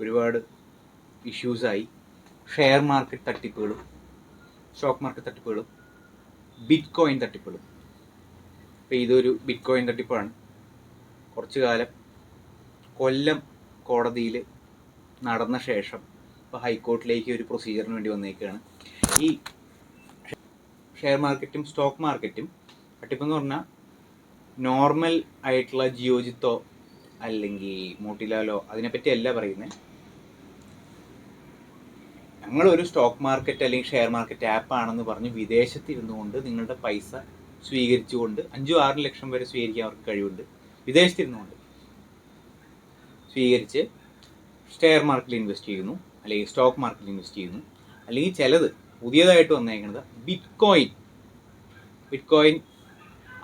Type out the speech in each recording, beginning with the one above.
ഒരുപാട് ഇഷ്യൂസായി share market തട്ടിപ്പുകളും സ്റ്റോക്ക് മാർക്കറ്റ് തട്ടിപ്പുകളും ബിറ്റ് കോയിൻ തട്ടിപ്പുകളും. ഇപ്പോൾ ഇതൊരു ബിറ്റ് കോയിൻ തട്ടിപ്പാണ്. കുറച്ചു കാലം കൊല്ലം കോടതിയിൽ നടന്ന ശേഷം ഇപ്പോൾ ഹൈക്കോർട്ടിലേക്ക് ഒരു പ്രൊസീജിയറിന് വേണ്ടി വന്നേക്കുകയാണ് ഈ ഷെയർ മാർക്കറ്റും സ്റ്റോക്ക് മാർക്കറ്റും തട്ടിപ്പെന്ന് പറഞ്ഞാൽ നോർമൽ ആയിട്ടുള്ള ജിയോജിത്തോ അല്ലെങ്കിൽ മോട്ടിലാലോ അതിനെപ്പറ്റി അല്ല പറയുന്നത് ഞങ്ങളൊരു സ്റ്റോക്ക് മാർക്കറ്റ് അല്ലെങ്കിൽ ഷെയർ മാർക്കറ്റ് ആപ്പ് ആണെന്ന് പറഞ്ഞ് വിദേശത്ത് ഇരുന്നുകൊണ്ട് നിങ്ങളുടെ പൈസ സ്വീകരിച്ചുകൊണ്ട് അഞ്ചു ആറ് ലക്ഷം വരെ സ്വീകരിക്കാൻ അവർക്ക് കഴിവുണ്ട്. വിദേശത്തിരുന്നുകൊണ്ട് സ്വീകരിച്ച് ഷെയർ മാർക്കറ്റിൽ ഇൻവെസ്റ്റ് ചെയ്യുന്നു അല്ലെങ്കിൽ സ്റ്റോക്ക് മാർക്കറ്റിൽ ഇൻവെസ്റ്റ് ചെയ്യുന്നു. അല്ലെങ്കിൽ ചിലത് പുതിയതായിട്ട് വന്നേക്കുന്നത് ബിറ്റ് കോയിൻ ബിറ്റ് കോയിൻ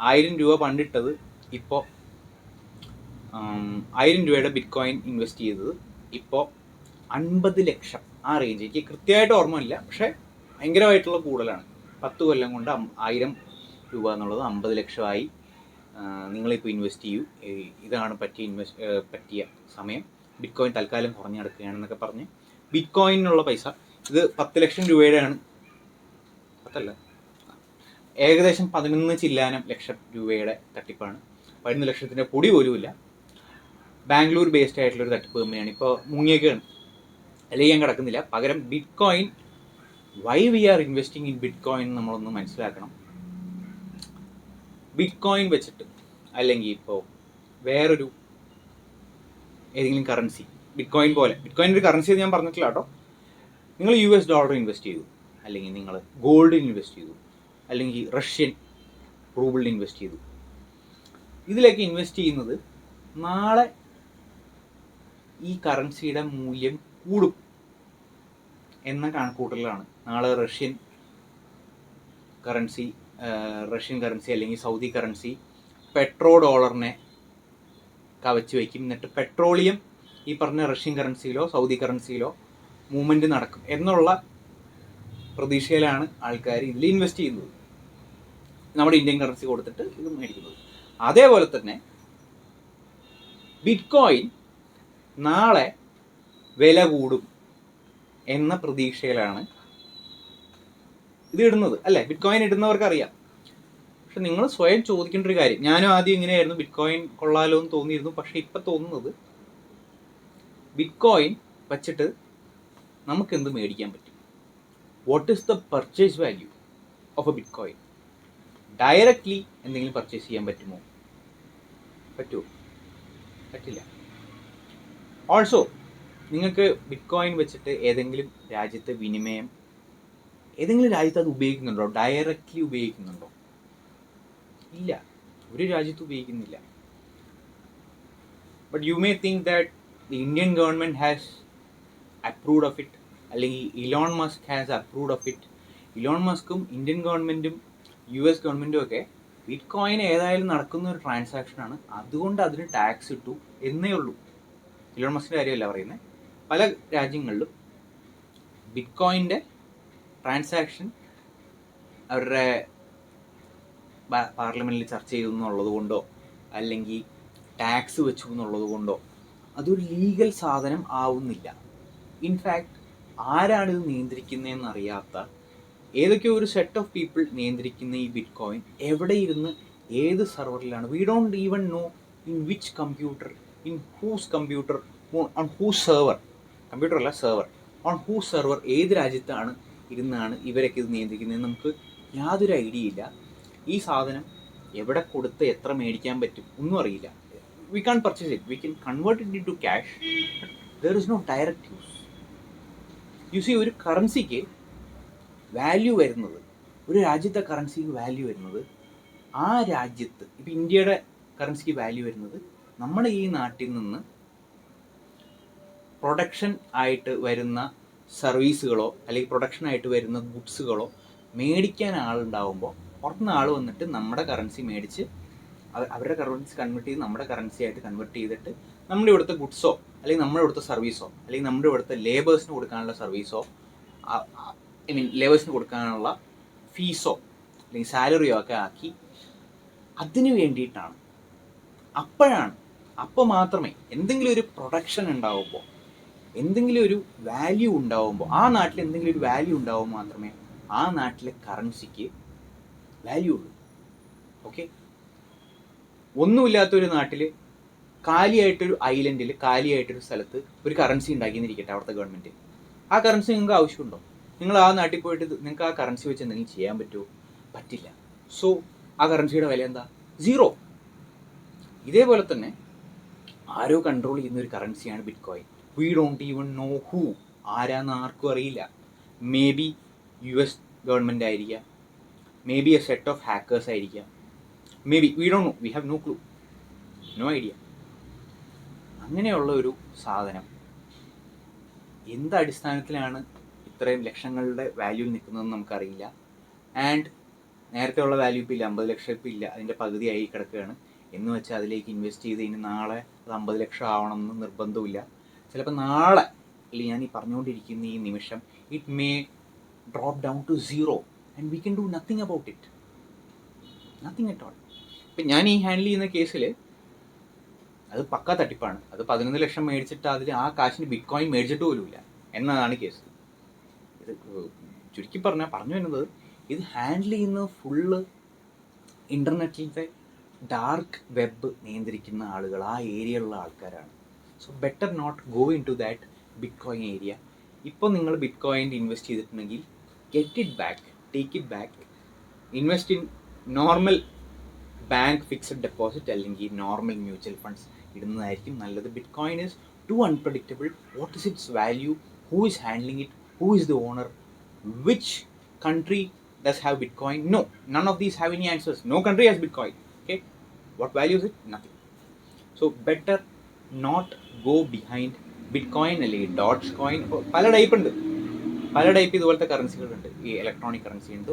ആയിരം രൂപ പണ്ടിട്ടത് ഇപ്പോൾ ആയിരം രൂപയുടെ ബിറ്റ് കോയിൻ ഇൻവെസ്റ്റ് ചെയ്തത് ഇപ്പോൾ അൻപത് ലക്ഷം. ആ റേഞ്ച് എനിക്ക് കൃത്യമായിട്ട് ഓർമ്മയില്ല. പക്ഷേ ഭയങ്കരമായിട്ടുള്ള കൂടുതലാണ്. പത്ത് കൊല്ലം കൊണ്ട് ആയിരം രൂപ എന്നുള്ളത് അമ്പത് ലക്ഷമായി നിങ്ങളിപ്പോൾ ഇൻവെസ്റ്റ് ചെയ്യൂ. ഇതാണ് പറ്റിയ ഇൻവെസ്റ്റ് പറ്റിയ സമയം. ബിറ്റ് കോയിൻ തൽക്കാലം കുറഞ്ഞു കിടക്കുകയാണെന്നൊക്കെ പറഞ്ഞ് ബിറ്റ് കോയിനുള്ള പൈസ ഇത് പത്ത് ലക്ഷം രൂപയുടെയാണ്. പത്തല്ല. ഏകദേശം പതിനൊന്ന് ചില്ലാനം ലക്ഷം രൂപയുടെ തട്ടിപ്പാണ്. പതിനൊന്ന് ലക്ഷത്തിന്റെ പൊടി പോലുമില്ല. ബാംഗ്ലൂർ ബേസ്ഡ് ആയിട്ടുള്ള ഒരു തട്ടിപ്പ് കമ്പനിയാണ് ഇപ്പോൾ മുങ്ങിയൊക്കെയാണ് അല്ലെങ്കിൽ ഞാൻ കിടക്കുന്നില്ല. പകരം bitcoin why we are investing in bitcoin നമ്മളൊന്ന് മനസ്സിലാക്കണം. ബിറ്റ് കോയിൻ വെച്ചിട്ട് അല്ലെങ്കിൽ ഇപ്പോൾ വേറൊരു ഏതെങ്കിലും കറൻസി ബിറ്റ് കോയിൻ പോലെ. ബിറ്റ് കോയിൻ ഒരു കറൻസി ഞാൻ പറഞ്ഞിട്ടില്ല കേട്ടോ. നിങ്ങൾ യു എസ് ഡോളർ ഇൻവെസ്റ്റ് ചെയ്തു. അല്ലെങ്കിൽ നിങ്ങൾ ഗോൾഡിൽ ഇൻവെസ്റ്റ് ചെയ്തു. അല്ലെങ്കിൽ റഷ്യൻ റൂബിളിൽ ഇൻവെസ്റ്റ് ചെയ്തു. ഇതിലേക്ക് ഇൻവെസ്റ്റ് ചെയ്യുന്നത് നാളെ ഈ കറൻസിയുടെ മൂല്യം കൂടും. എന്ന കണക്കൂട്ടലാണ് നാളെ റഷ്യൻ കറൻസി റഷ്യൻ കറൻസി അല്ലെങ്കിൽ സൗദി കറൻസി പെട്രോ ഡോളറിനെ കവച്ച് വയ്ക്കും. എന്നിട്ട് പെട്രോളിയം ഈ പറഞ്ഞ റഷ്യൻ കറൻസിയിലോ സൗദി കറൻസിയിലോ മൂവ്മെന്റ് നടക്കും. എന്നുള്ള പ്രതീക്ഷയിലാണ് ആൾക്കാർ ഇതിൽ ഇൻവെസ്റ്റ് ചെയ്യുന്നത്. നമ്മുടെ ഇന്ത്യൻ കറൻസി കൊടുത്തിട്ട് ഇത് മേടിക്കുന്നത്. അതേപോലെ തന്നെ ബിറ്റ്കോയിൻ നാളെ വില കൂടും എന്ന പ്രതീക്ഷയിലാണ് ഇത് ഇടുന്നത്. അല്ലെ? ബിറ്റ് കോയിൻ ഇടുന്നവർക്ക് അറിയാം പക്ഷെ നിങ്ങൾ സ്വയം ചോദിക്കേണ്ട ഒരു കാര്യം. ഞാനും ആദ്യം ഇങ്ങനെയായിരുന്നു ബിറ്റ് കോയിൻ കൊള്ളാലോ എന്ന് തോന്നിയിരുന്നു. പക്ഷെ ഇപ്പം തോന്നുന്നത് ബിറ്റ് കോയിൻ വച്ചിട്ട് നമുക്ക് എന്ത് മേടിക്കാൻ പറ്റും? What is the purchase value of a bitcoin directly എന്തെങ്കിലും പർച്ചേസ് ചെയ്യാൻ പറ്റുമോ? പറ്റുമോ? പറ്റില്ല. ഓൾസോ നിങ്ങൾക്ക് ബിറ്റ് കോയിൻ വെച്ചിട്ട് ഏതെങ്കിലും രാജ്യത്തെ വിനിമയം ഏതെങ്കിലും രാജ്യത്ത് അത് ഉപയോഗിക്കുന്നുണ്ടോ? ഡയറക്റ്റ്ലി ഉപയോഗിക്കുന്നുണ്ടോ? ഇല്ല. ഒരു രാജ്യത്ത് ഉപയോഗിക്കുന്നില്ല. But you may think that the Indian government has approved of it അല്ലെങ്കിൽ Elon Musk has approved of it Elon മസ്കും Indian ഗവൺമെന്റും യു എസ് ഗവൺമെന്റും ഒക്കെ ബിറ്റ് കോയിൻ ഏതായാലും നടക്കുന്ന ഒരു ട്രാൻസാക്ഷനാണ് അതുകൊണ്ട് അതിന് ടാക്സ് ഇട്ടു എന്നേ ഉള്ളൂ. ഇലോൺ മസ്കിന്റെ കാര്യമല്ല പറയുന്നത് പല രാജ്യങ്ങളിലും ബിറ്റ് കോയിന്റെ ട്രാൻസാക്ഷൻ അവരുടെ പാർലമെന്റിൽ ചർച്ച ചെയ്തു എന്നുള്ളത് കൊണ്ടോ അല്ലെങ്കിൽ ടാക്സ് വെച്ചു എന്നുള്ളത് കൊണ്ടോ അതൊരു ലീഗൽ സാധനം ആവുന്നില്ല. ഇൻഫാക്ട് ആരാണിത് നിയന്ത്രിക്കുന്നതെന്ന് അറിയാത്ത ഒരു സെറ്റ് ഓഫ് പീപ്പിൾ നിയന്ത്രിക്കുന്ന ഈ ബിറ്റ് കോയിൻ എവിടെ ഇരുന്ന് ഏത് സെർവറിലാണ് we don't even know in which computer in whose computer on whose server computer അല്ല സെർവർ ഓൺ ഹൂ സെർവർ ഏത് രാജ്യത്താണ് ഇരുന്നാണ് ഇവരൊക്കെ ഇത് നിയന്ത്രിക്കുന്നത് നമുക്ക് യാതൊരു ഐഡിയ ഇല്ല. ഈ സാധനം എവിടെ കൊടുത്ത് എത്ര മേടിക്കാൻ പറ്റും ഒന്നും അറിയില്ല. We can purchase it we can convert it into cash there is no direct use you see ഒരു കറൻസിക്ക് വാല്യൂ വരുന്നത് ഒരു രാജ്യത്തെ കറൻസിക്ക് വാല്യൂ വരുന്നത് ആ രാജ്യത്ത് ഇപ്പം ഇന്ത്യയുടെ കറൻസിക്ക് വാല്യൂ വരുന്നത് നമ്മുടെ ഈ നാട്ടിൽ നിന്ന് പ്രൊഡക്ഷൻ ആയിട്ട് വരുന്ന സർവീസുകളോ അല്ലെങ്കിൽ പ്രൊഡക്ഷൻ ആയിട്ട് വരുന്ന ഗുഡ്സുകളോ മേടിക്കാൻ ആളുണ്ടാവുമ്പോൾ പുറത്തുനിന്ന് ആൾ വന്നിട്ട് നമ്മുടെ കറൻസി മേടിച്ച് അവരുടെ കറൻസി കൺവേർട്ട് ചെയ്ത് നമ്മുടെ കറൻസി ആയിട്ട് കൺവേർട്ട് ചെയ്തിട്ട് നമ്മുടെ ഇവിടുത്തെ ഗുഡ്സോ അല്ലെങ്കിൽ നമ്മുടെ ഇവിടുത്തെ സർവീസോ അല്ലെങ്കിൽ നമ്മുടെ ഇവിടുത്തെ ലേബേഴ്സിന് കൊടുക്കാനുള്ള സർവീസോ ഐ മീൻ ലേബേഴ്സിന് കൊടുക്കാനുള്ള ഫീസോ അല്ലെങ്കിൽ സാലറിയോ ഒക്കെ ആക്കി അതിന് വേണ്ടിയിട്ടാണ്. അപ്പോഴാണ് അപ്പോൾ മാത്രമേ എന്തെങ്കിലും ഒരു പ്രൊഡക്ഷൻ ഉണ്ടാവുമ്പോൾ എന്തെങ്കിലും ഒരു വാല്യൂ ഉണ്ടാവുമ്പോൾ ആ നാട്ടിൽ എന്തെങ്കിലും ഒരു വാല്യൂ ഉണ്ടാവുമ്പോൾ മാത്രമേ ആ നാട്ടിലെ കറൻസിക്ക് വാല്യൂ ഉള്ളൂ. ഓക്കെ ഒന്നുമില്ലാത്തൊരു നാട്ടിൽ കാലിയായിട്ടൊരു ഐലൻഡിൽ കാലിയായിട്ടൊരു സ്ഥലത്ത് ഒരു കറൻസി ഉണ്ടാക്കിയെന്നിരിക്കട്ടെ അവിടുത്തെ ഗവൺമെന്റ് ആ കറൻസി നിങ്ങൾക്ക് ആവശ്യമുണ്ടോ? നിങ്ങൾ ആ നാട്ടിൽ പോയിട്ട് നിങ്ങൾക്ക് ആ കറൻസി വെച്ച് എന്തെങ്കിലും ചെയ്യാൻ പറ്റുമോ പറ്റില്ല. സോ ആ കറൻസിയുടെ വില എന്താ? സീറോ ഇതേപോലെ തന്നെ ആരോ കൺട്രോൾ ചെയ്യുന്ന ഒരു കറൻസിയാണ് bitcoin we don't even know who ആരാന്ന് ആർക്കും അറിയില്ല. Maybe U S government ആയിരിക്കാം. Maybe a set of hackers ആയിരിക്കാം. Maybe we don't know we have no clue no idea അങ്ങനെയുള്ള ഒരു സാധനം. എന്ത് അടിസ്ഥാനത്തിലാണ് ഇത്രയും ലക്ഷങ്ങളുടെ വാല്യൂ നിൽക്കുന്നതെന്ന് നമുക്കറിയില്ല. ആൻഡ് നേരത്തെ ഉള്ള വാല്യൂ ഇപ്പോൾ ഇല്ല. അമ്പത് ലക്ഷം ഇപ്പോൾ ഇല്ല. അതിന്റെ പകുതിയായി കിടക്കുകയാണ്. എന്ന് വെച്ചാൽ അതിലേക്ക് ഇൻവെസ്റ്റ് ചെയ്ത് ഇനി നാളെ അത് അമ്പത് ലക്ഷം ആവണമെന്ന് നിർബന്ധമില്ല ചിലപ്പോൾ നാളെ അല്ലെങ്കിൽ ഞാൻ ഈ പറഞ്ഞുകൊണ്ടിരിക്കുന്ന ഈ നിമിഷം it may drop down to zero and we can do nothing about it nothing at all ഇപ്പം ഞാൻ ഈ ഹാൻഡിൽ ചെയ്യുന്ന കേസിൽ അത് പക്ക തട്ടിപ്പാണ്. അത് പതിനൊന്ന് ലക്ഷം മേടിച്ചിട്ട് അതിൽ ആ കാശിന് ബിറ്റ് കോയിൻ മേടിച്ചിട്ട് പോലുമില്ല എന്നതാണ് കേസ്. ഇത് ചുരുക്കി പറഞ്ഞാൽ പറഞ്ഞു വരുന്നത് ഇത് ഹാൻഡിൽ ചെയ്യുന്ന ഫുള്ള് ഇന്റർനെറ്റിലത്തെ ഡാർക്ക് വെബ് നിയന്ത്രിക്കുന്ന ആളുകൾ ആ ഏരിയയിലുള്ള ആൾക്കാരാണ്. So better not go into that bitcoin area ഇപ്പോൾ നിങ്ങൾ ബിറ്റ് കോയിൻ ഇൻവെസ്റ്റ് ചെയ്തിട്ടുണ്ടെങ്കിൽ get it back take it back invest in normal bank fixed deposit അല്ലെങ്കിൽ നോർമൽ മ്യൂച്വൽ ഫണ്ട്സ് ഇടുന്നതായിരിക്കും നല്ലത്. Bitcoin is too unpredictable what is its value who is handling it who is the owner which country does have bitcoin? No none of these have any answers. No country has bitcoin. Okay? What value is it? Nothing. So better go behind bitcoin അല്ലെങ്കിൽ dots coin പല type ഉണ്ട്. പല type ഇതുപോലത്തെ കറൻസികളുണ്ട് ഈ electronic currency ഉണ്ട്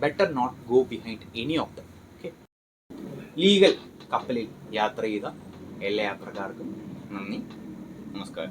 better not go behind any of them okay legal കപ്പലിൽ യാത്ര ചെയ്ത എല്ലാ യാത്രക്കാർക്കും നന്ദി. നമസ്കാരം.